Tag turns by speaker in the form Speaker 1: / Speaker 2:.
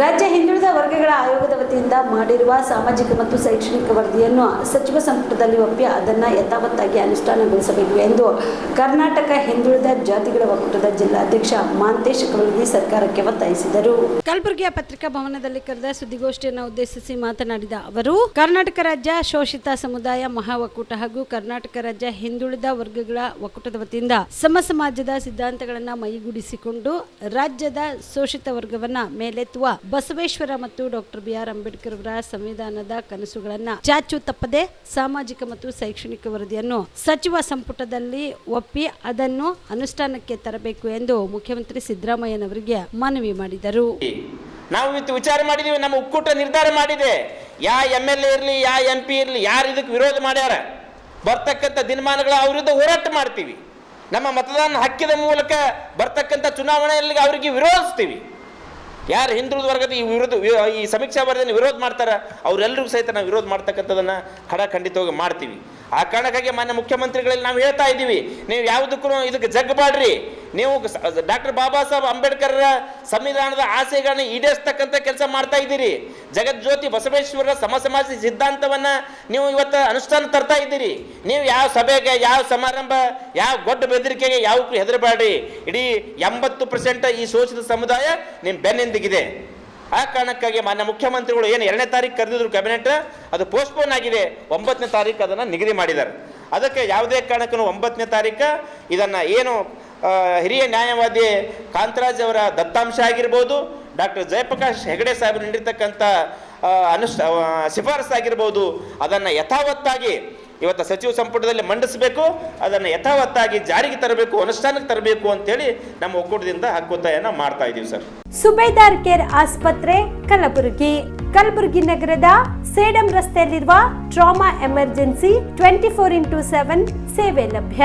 Speaker 1: ರಾಜ್ಯ ಹಿಂದುಳಿದ ವರ್ಗಗಳ ಆಯೋಗದ ವತಿಯಿಂದ ಮಾಡಿರುವ ಸಾಮಾಜಿಕ ಮತ್ತು ಶೈಕ್ಷಣಿಕ ವರದಿಯನ್ನು ಸಚಿವ ಸಂಪುಟದಲ್ಲಿ ಒಪ್ಪಿ ಅದನ್ನು ಯಥಾವತ್ತಾಗಿ ಅನುಷ್ಠಾನಗೊಳಿಸಬೇಕು ಎಂದು ಕರ್ನಾಟಕ ಹಿಂದುಳಿದ ಜಾತಿಗಳ ಒಕ್ಕೂಟದ ಜಿಲ್ಲಾಧ್ಯಕ್ಷ ಮಾಂತೇಶ್ ಕವಲಗಿ ಸರ್ಕಾರಕ್ಕೆ ಒತ್ತಾಯಿಸಿದರು. ಕಲಬುರಗಿಯ ಪತ್ರಿಕಾ ಭವನದಲ್ಲಿ ಕರೆದ ಸುದ್ದಿಗೋಷ್ಠಿಯನ್ನು ಉದ್ದೇಶಿಸಿ ಮಾತನಾಡಿದ ಅವರು, ಕರ್ನಾಟಕ ರಾಜ್ಯ ಶೋಷಿತ ಸಮುದಾಯ ಮಹಾ ಒಕ್ಕೂಟ ಹಾಗೂ ಕರ್ನಾಟಕ ರಾಜ್ಯ ಹಿಂದುಳಿದ ವರ್ಗಗಳ ಒಕ್ಕೂಟದ ವತಿಯಿಂದ ಸಮ ಸಮಾಜದ ಸಿದ್ಧಾಂತಗಳನ್ನು ಮೈಗೂಡಿಸಿಕೊಂಡು ರಾಜ್ಯದ ಶೋಷಿತ ವರ್ಗವನ್ನ ಮೇಲೆತ್ತುವ ಬಸವೇಶ್ವರ ಮತ್ತು ಡಾಕ್ಟರ್ ಬಿ ಆರ್ ಅಂಬೇಡ್ಕರ್ ಅವರ ಸಂವಿಧಾನದ ಕನಸುಗಳನ್ನ ಚಾಚು ತಪ್ಪದೆ ಸಾಮಾಜಿಕ ಮತ್ತು ಶೈಕ್ಷಣಿಕ ವರದಿಯನ್ನು ಸಚಿವ ಸಂಪುಟದಲ್ಲಿ ಒಪ್ಪಿ ಅದನ್ನು ಅನುಷ್ಠಾನಕ್ಕೆ ತರಬೇಕು ಎಂದು ಮುಖ್ಯಮಂತ್ರಿ ಸಿದ್ದರಾಮಯ್ಯನವರಿಗೆ ಮನವಿ ಮಾಡಿದರು.
Speaker 2: ನಾವು ಇವತ್ತು ವಿಚಾರ ಮಾಡಿದೀವಿ, ನಮ್ಮ ಒಕ್ಕೂಟ ನಿರ್ಧಾರ ಮಾಡಿದೆ. ಯಾ ಎಂ ಎಲ್ ಎ ಇರಲಿ, ಯಾ ಎಂ ಪಿ ಇರಲಿ, ಯಾರು ಇದಕ್ಕೆ ವಿರೋಧ ಮಾಡ್ಯಾರ? ಬರ್ತಕ್ಕಂಥ ದಿನಮಾನಗಳ ಅವ್ರ ವಿರುದ್ಧ ಹೋರಾಟ ಮಾಡ್ತೀವಿ. ನಮ್ಮ ಮತದಾನ ಹಕ್ಕಿದ ಮೂಲಕ ಬರ್ತಕ್ಕಂಥ ಚುನಾವಣೆಯಲ್ಲಿ ಅವರಿಗೆ ವಿರೋಧಿಸ್ತೀವಿ. ಯಾರು ಹಿಂದುಳಿದ ವರ್ಗದ ಈ ವಿರೋಧ ಈ ಸಮೀಕ್ಷಾ ವರದಿಯನ್ನು ವಿರೋಧ ಮಾಡ್ತಾರೆ? ಅವರೆಲ್ಲರಿಗೂ ಸಹಿತ ನಾವು ವಿರೋಧ ಮಾಡ್ತಕ್ಕಂಥದ್ದನ್ನು ಖಡಖಂಡಿತವಾಗಿ ಮಾಡ್ತೀವಿ. ಆ ಕಾರಣಕ್ಕಾಗಿ ಮಾನ್ಯ ಮುಖ್ಯಮಂತ್ರಿಗಳಲ್ಲಿ ನಾವು ಹೇಳ್ತಾ ಇದ್ದೀವಿ. ನೀವು ಯಾವುದಕ್ಕೂ ಇದಕ್ಕೆ ಜಗ್ಗಬಾಡ್ರಿ ನೀವು ಡಾಕ್ಟರ್ ಬಾಬಾ ಸಾಹೇಬ್ ಅಂಬೇಡ್ಕರ್ ಸಂವಿಧಾನದ ಆಸೆಗಳನ್ನ ಈಡೇರಿಸ್ತಕ್ಕಂಥ ಕೆಲಸ ಮಾಡ್ತಾ ಇದ್ದೀರಿ. ಜಗಜ್ಯೋತಿ ಬಸವೇಶ್ವರರ ಸಮ ಸಮಾಜ ಸಿದ್ಧಾಂತವನ್ನ ನೀವು ಇವತ್ತು ಅನುಷ್ಠಾನ ತರ್ತಾ ಇದ್ದೀರಿ. ನೀವು ಯಾವ ಸಭೆಗೆ, ಯಾವ ಸಮಾರಂಭ, ಯಾವ ಗೊಡ್ಡ ಬೆದರಿಕೆಗೆ ಯಾವಕ್ಕೂ ಹೆದರಬೇಡ್ರಿ. ಇಡೀ ಎಂಬತ್ತು ಪರ್ಸೆಂಟ್ ಈ ಶೋಷಿತ ಸಮುದಾಯ ನಿಮ್ಮ ಬೆನ್ನೆಂದಿಗಿದೆ. ಆ ಕಾರಣಕ್ಕಾಗಿ ಮಾನ್ಯ ಮುಖ್ಯಮಂತ್ರಿಗಳು ಏನು ಎರಡನೇ ತಾರೀಕು ಕರೆದಿದ್ರು ಕ್ಯಾಬಿನೆಟ್ ಅದು ಪೋಸ್ಟ್ಪೋನ್ ಆಗಿದೆ. ಒಂಬತ್ತನೇ ತಾರೀಕು ಅದನ್ನು ನಿಗದಿ ಮಾಡಿದ್ದಾರೆ. ಅದಕ್ಕೆ ಯಾವುದೇ ಕಾರಣಕ್ಕೂ ಒಂಬತ್ತನೇ ತಾರೀಕು ಇದನ್ನು ಏನು ಹಿರಿಯ ನ್ಯಾಯವಾದಿ ಕಾಂತರಾಜ್ ಅವರ ದತ್ತಾಂಶ ಆಗಿರ್ಬೋದು ಡಾಕ್ಟರ್ ಜಯಪ್ರಕಾಶ್ ಹೆಗಡೆ ಸಾಹೇಬರು ನೀಡಿರ್ತಕ್ಕಂಥ ಅನುಷ್ಠ ಆ, ಶಿಫಾರಸು ಆಗಿರ್ಬೋದು ಅದನ್ನು ಯಥಾವತ್ತಾಗಿ ಇವತ್ತು ಸಚಿವ ಸಂಪುಟದಲ್ಲಿ ಮಂಡಿಸಬೇಕು ಅದನ್ನು ಯಥಾವತ್ತಾಗಿ ಜಾರಿಗೆ ತರಬೇಕು ಅನುಷ್ಠಾನಕ್ಕೆ ತರಬೇಕು ಅಂತೇಳಿ ನಮ್ಮ ಒಕ್ಕೂಟದಿಂದ ಹಕ್ಕೊತ್ತಾಯನ ಮಾಡ್ತಾ ಇದ್ದೀವಿ ಸರ್.
Speaker 3: ಸುಬೇದಾರ್ ಕೇರ್ ಆಸ್ಪತ್ರೆ ಕಲಬುರಗಿ. ಕಲಬುರಗಿ ನಗರದ ಸೇಡಂ ರಸ್ತೆಯಲ್ಲಿರುವ trauma emergency twenty four into seven ಸೇವೆ ಲಭ್ಯ.